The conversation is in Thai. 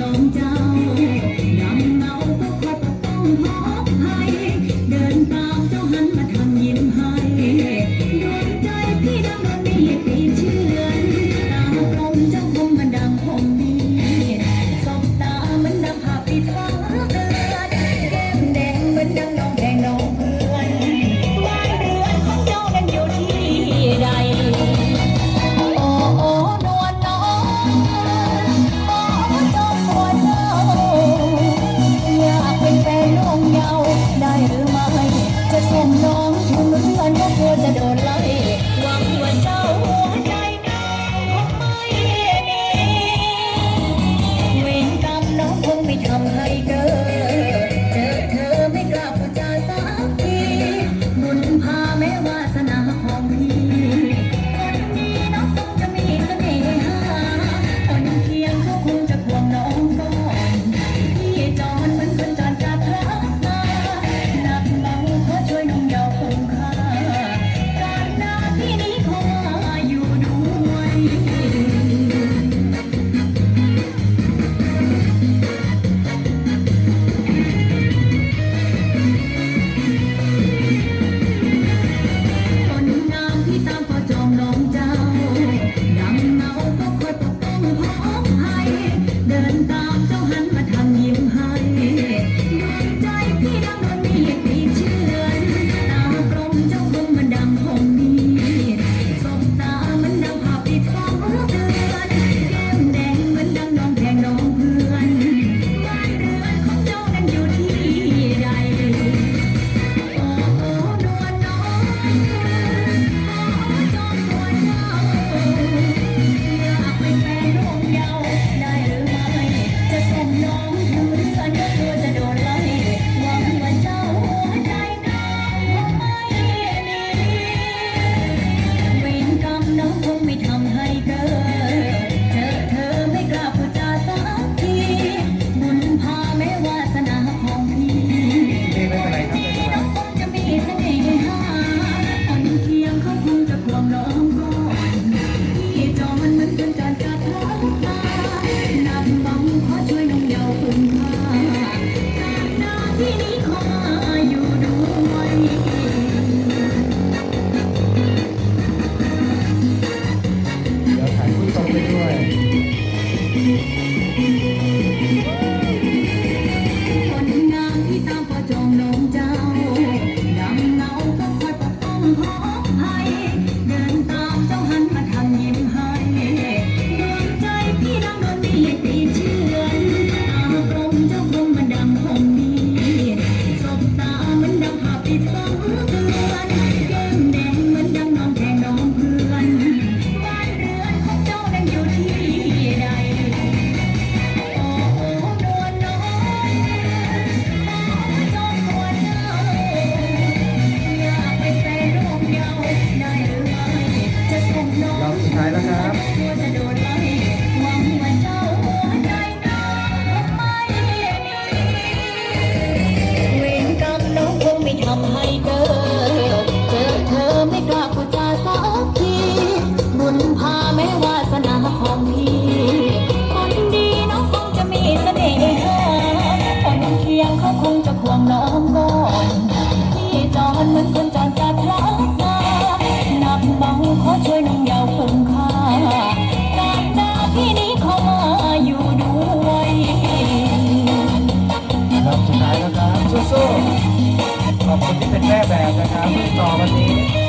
น้องเจ้า ส่งน้องถึงเรือนก็าเธอจะโดนไล่หวังว่าเจ้าหัวใจ ลี้ยงเขาคงจะควงน้องก่อนพี่จอนเหมือนคนจอนจากรักนาหนักเบาขอช่วยน้องยาวคุ้มค่าจากนาพี่นี้เขามาอยู่ด้วยครับสุดท้ายแล้วครับสู้ๆขอบคุณที่เป็นแม่แบบนะครับที่ต่อวันนี้